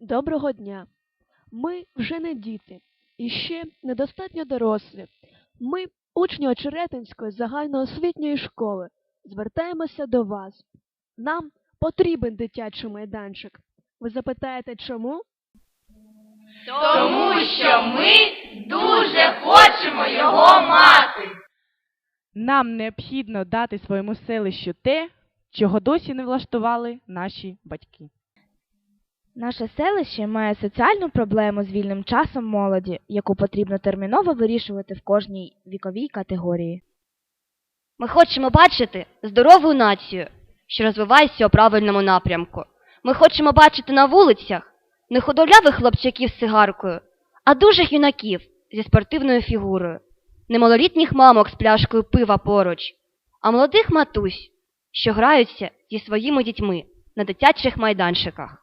Доброго дня. Ми вже не діти і ще недостатньо дорослі. Ми, учні Очеретинської загальноосвітньої школи, звертаємося до вас. Нам потрібен дитячий майданчик. Ви запитаєте, чому? Тому що ми дуже хочемо його мати. Нам необхідно дати своєму селищу те, чого досі не влаштували наші батьки. Наше селище має соціальну проблему з вільним часом молоді, яку потрібно терміново вирішувати в кожній віковій категорії. Ми хочемо бачити здорову націю, що розвивається у правильному напрямку. Ми хочемо бачити на вулицях не худорлявих хлопчаків з цигаркою, а дужих юнаків зі спортивною фігурою, не малолітніх мамок з пляшкою пива поруч, а молодих матусь, що граються зі своїми дітьми на дитячих майданчиках.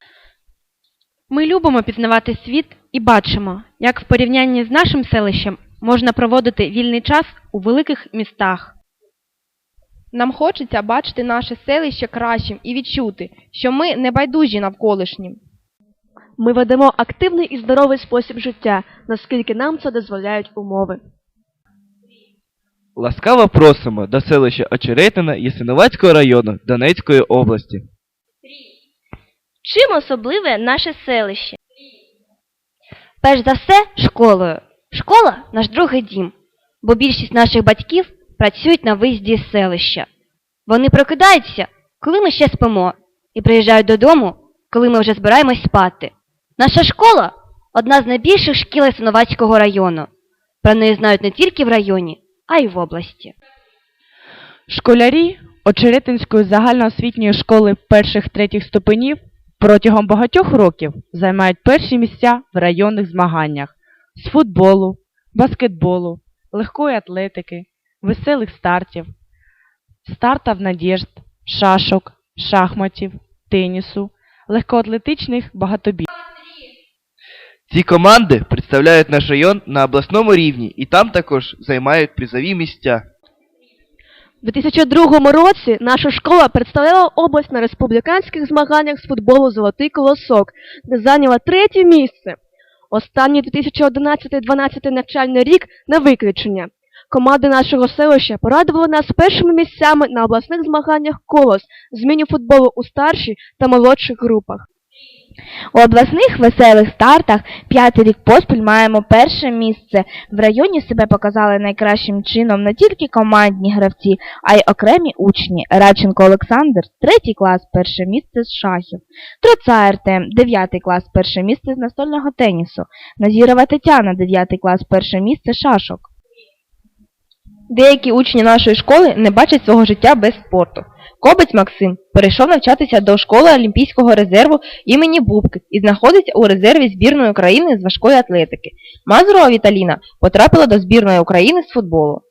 Ми любимо пізнавати світ і бачимо, як в порівнянні з нашим селищем можна проводити вільний час у великих містах. Нам хочеться бачити наше селище кращим і відчути, що ми не байдужі навколишнім. Ми ведемо активний і здоровий спосіб життя, наскільки нам це дозволяють умови. Ласкаво просимо до селища Очеретина Ясиновацького району Донецької області. Чим особливе наше селище? Перш за все, школою. Школа наш другий дім, бо більшість наших батьків працюють на виїзді з селища. Вони прокидаються, коли ми ще спимо, і приїжджають додому, коли ми вже збираємось спати. Наша школа одна з найбільших шкіл Ясиновацького району. Про неї знають не тільки в районі, а й в області. Школярі Очеретинської загальноосвітньої школи перших-третіх ступенів протягом багатьох років займають перші місця в районних змаганнях з футболу, баскетболу, легкої атлетики, веселих стартів, стартів надіжд, шашок, шахматів, тенісу, легкоатлетичних багатобій. Ці команди представляють наш район на обласному рівні і там також займають призові місця. У 2002 році наша школа представляла область на республіканських змаганнях з футболу Золотий колосок, де зайняла третє місце. Останній 2011-2012 навчальний рік на виключення. Команди нашого селища порадували нас першими місцями на обласних змаганнях колос з міні-футболу у старшій та молодших групах. У обласних веселих стартах п'ятий рік поспіль маємо перше місце. В районі себе показали найкращим чином не тільки командні гравці, а й окремі учні. Радченко Олександр, третій клас, перше місце з шахів. Троца Артем, дев'ятий клас, перше місце з настольного тенісу. Назірова Тетяна, дев'ятий клас, перше місце шашок. Деякі учні нашої школи не бачать свого життя без спорту. Кобець Максим перейшов навчатися до школи Олімпійського резерву імені Бубки і знаходиться у резерві збірної України з важкої атлетики. Мазурова Віталіна потрапила до збірної України з футболу.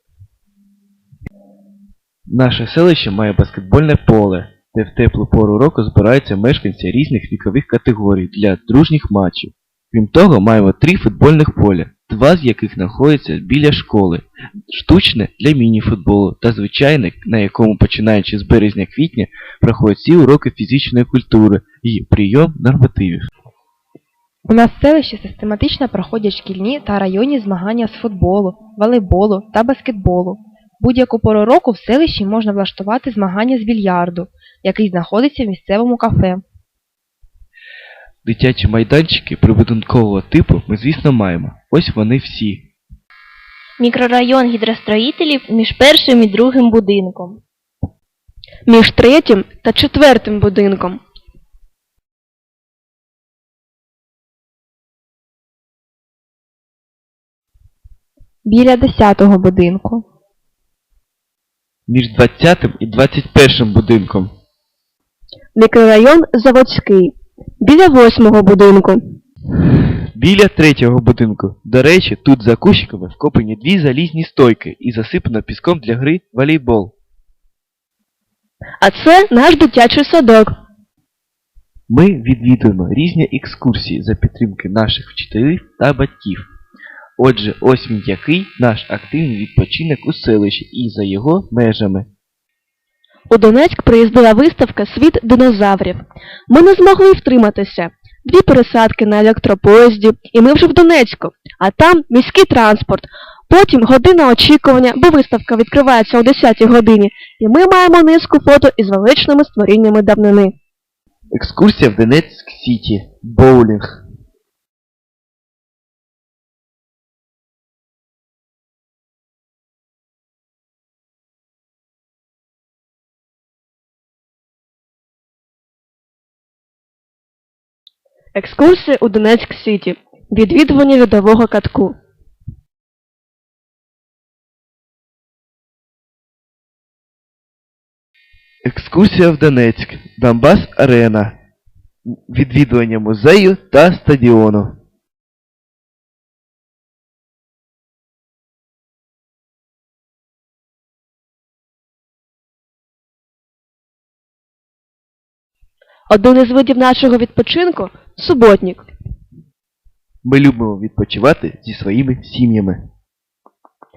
Наше селище має баскетбольне поле, де в теплу пору року збираються мешканці різних вікових категорій для дружніх матчів. Крім того, маємо три футбольних поля, два з яких знаходяться біля школи, штучне для міні-футболу та звичайне, на якому починаючи з березня-квітня проходять всі уроки фізичної культури і прийом нормативів. У нас в селищі систематично проходять шкільні та районні змагання з футболу, волейболу та баскетболу. Будь-яку пору року в селищі можна влаштувати змагання з більярду, який знаходиться в місцевому кафе. Дитячі майданчики прибудинкового типу ми, звісно, маємо. Ось вони всі. Мікрорайон гідростроїтелів між першим і другим будинком. Між третім та четвертим будинком. Біля 10-го будинку. Між 20 і 21 будинком. Мікрорайон Заводський. Біля восьмого будинку. Біля третього будинку. До речі, тут за кущиками вкопані дві залізні стойки і засипано піском для гри волейбол. А це наш дитячий садок. Ми відвідуємо різні екскурсії за підтримки наших вчителів та батьків. Отже, ось він який наш активний відпочинок у селищі і за його межами. У Донецьк приїздила виставка Світ динозаврів. Ми не змогли втриматися. дві пересадки на електропоїзді, і ми вже в Донецьку, а там міський транспорт. Потім година очікування, бо виставка відкривається о 10 годині, і ми маємо низку фото із величними створіннями давнини. Екскурсія в Донецьк Сіті. Боулінг. Екскурсія у Донецьк Сіті. Відвідування льодового катку. Екскурсія в Донецьк. Донбас Арена. Відвідування музею та стадіону. Один із видів нашого відпочинку суботник. Ми любимо відпочивати зі своїми сім'ями.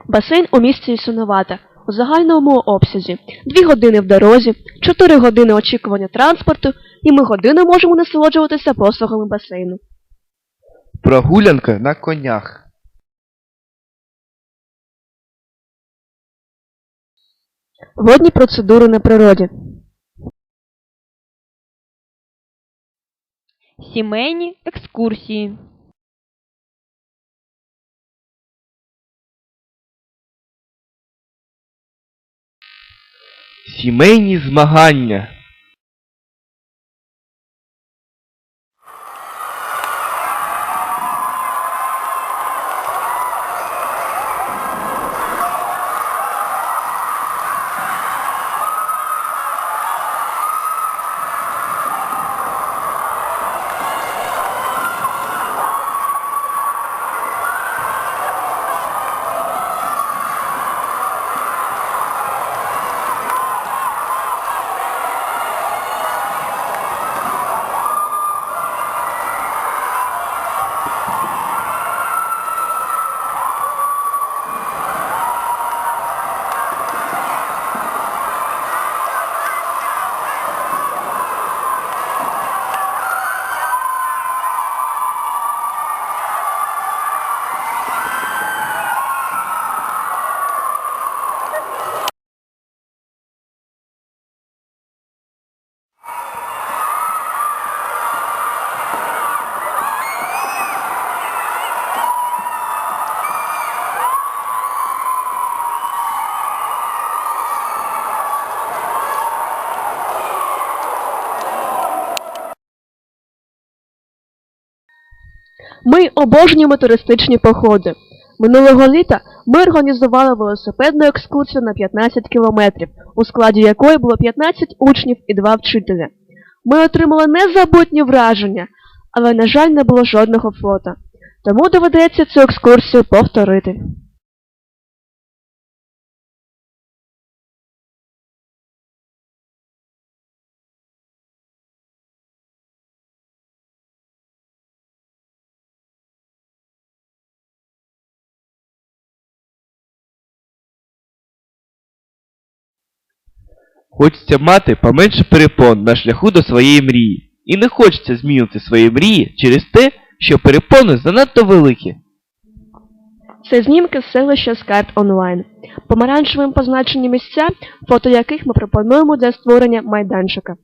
Басейн у місті Ісунувата у загальному обсязі. Дві години в дорозі, чотири години очікування транспорту, і ми годину можемо насолоджуватися послугами басейну. Прогулянка на конях. Водні процедури на природі. Сімейні екскурсії. Сімейні змагання. Ми обожнюємо туристичні походи. Минулого літа ми організували велосипедну екскурсію на 15 кілометрів, у складі якої було 15 учнів і 2 вчителя. Ми отримали незабутні враження, але, на жаль, не було жодного фото. Тому доведеться цю екскурсію повторити. Хочеться мати поменше перепон на шляху до своєї мрії. І не хочеться змінити свої мрії через те, що перепони занадто великі. Це знімки з селища Скарт онлайн. Помаранчевим позначені місця, фото яких ми пропонуємо для створення майданчика.